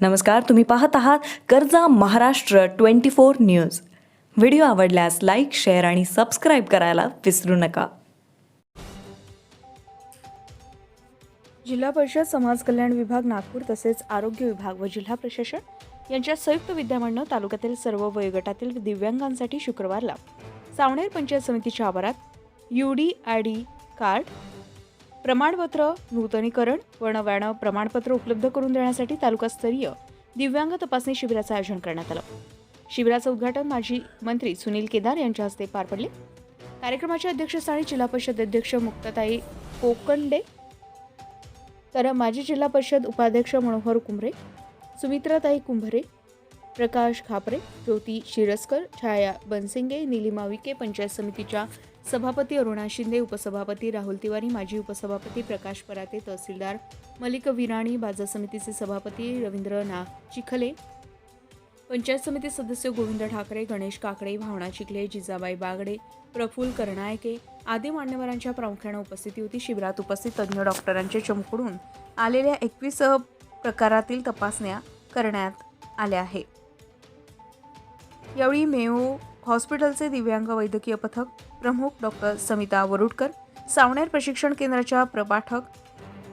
नमस्कार तुम्ही पाहत आहात कर्जा Maharashtra twenty four news. Video आवडल्यास लाईक शेअर आणि सबस्क्राईब करायला विसरू नका. जिल्हा परिषद समाज कल्याण विभाग नागपूर तसेच आरोग्य विभाग व जिल्हा प्रशासन यांच्या संयुक्त विद्यमानं तालुक्यातील सर्व वयोगटातील दिव्यांगांसाठी शुक्रवारला सावणेर पंचायत समितीच्या आवारात U D I D card प्रमाणपत्र नूतनीकरण व नव्यानं प्रमाणपत्र उपलब्ध करून देण्यासाठी तालुकास्तरीय दिव्यांग तपासणी शिबिराचं आयोजन करण्यात आलं. शिबिराचं उद्घाटन माजी मंत्री सुनील केदार यांच्या हस्ते पार पडले. कार्यक्रमाच्या अध्यक्षस्थानी जिल्हा परिषद अध्यक्ष मुक्ताताई कोकंडे तर माजी जिल्हा परिषद उपाध्यक्ष मनोहर कुंभरे सुमित्राताई कुंभरे प्रकाश खापरे ज्योती शिरस्कर छाया बनसिंगे निलिमा विके पंचायत समितीच्या सभापती अरुणा शिंदे उपसभापती राहुल तिवारी माजी उपसभापती प्रकाश पराते तहसीलदार मलिक विराणी बाजार समितीचे सभापती रवींद्र नाग चिखले पंचायत समिती सदस्य गोविंद ठाकरे गणेश काकडे भावना चिखले जिजाबाई बागडे प्रफुल्ल करणायके आदी मान्यवरांच्या प्रामुख्याने उपस्थिती होती. शिबिरात उपस्थित तज्ज्ञ डॉक्टरांच्या चमकडून आलेल्या एकवीस प्रकारातील तपासण्या करण्यात आल्या आहे यावेळी मेयो हॉस्पिटलचे दिव्यांग वैद्यकीय पथक प्रमुख डॉक्टर समिता वरुडकर सावनेर प्रशिक्षण केंद्राच्या प्रपाठक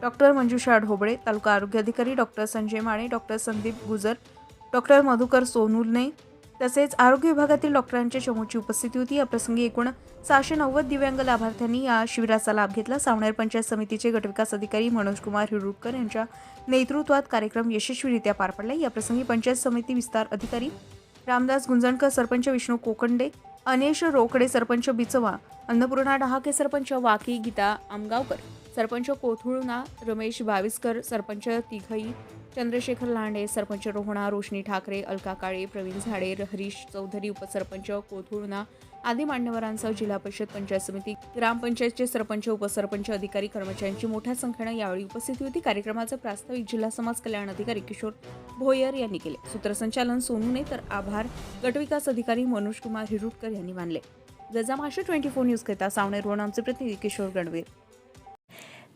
डॉक्टर मंजुषा ढोबळे तालुका आरोग्य अधिकारी doctor Sanjay Mane doctor Sandeep Gujar doctor Madhukar सोनुलने तसेच आरोग्य विभागातील डॉक्टरांच्या चमूची उपस्थिती होती. या प्रसंगी एकूण सहाशे नव्वद दिव्यांग लाभार्थ्यांनी या शिबिराचा लाभ घेतला. सावनेर पंचायत समितीचे गटविकास अधिकारी मनोज कुमार हिरुडकर यांच्या नेतृत्वात कार्यक्रम यशस्वीरित्या पार पडला. या प्रसंगी पंचायत समिती विस्तार अधिकारी रामदास गुंजणकर सरपंच विष्णू कोकंडे अनेश रोकडे सरपंच बिचवा अन्नपूर्णा डहाके सरपंच वाकी गीता आमगावकर सरपंच कोथुळना रमेश बाविस्कर सरपंच तिघई चंद्रशेखर लांडे सरपंच रोहणा रोशनी ठाकरे अलका काळे प्रवीण झाडे हरीश चौधरी उपसरपंच कोथुळना आदी मान्यवरांसह जिल्हा परिषद पंचायत समिती ग्रामपंचायतचे सरपंच उपसरपंच अधिकारी कर्मचाऱ्यांची मोठ्या संख्येनं यावेळी उपस्थिती होती. कार्यक्रमाचं प्रास्ताविक जिल्हा समाज कल्याण अधिकारी किशोर भोयर यांनी केले. सूत्रसंचालन सोनूने तर आभार. गटविकास अधिकारी मनोज कुमार हिरुटकर यांनी मानले. गजामाशा ट्वेंटी फोर न्यूज करता सावनेरवरून आमचे प्रतिनिधी किशोर गणवीर.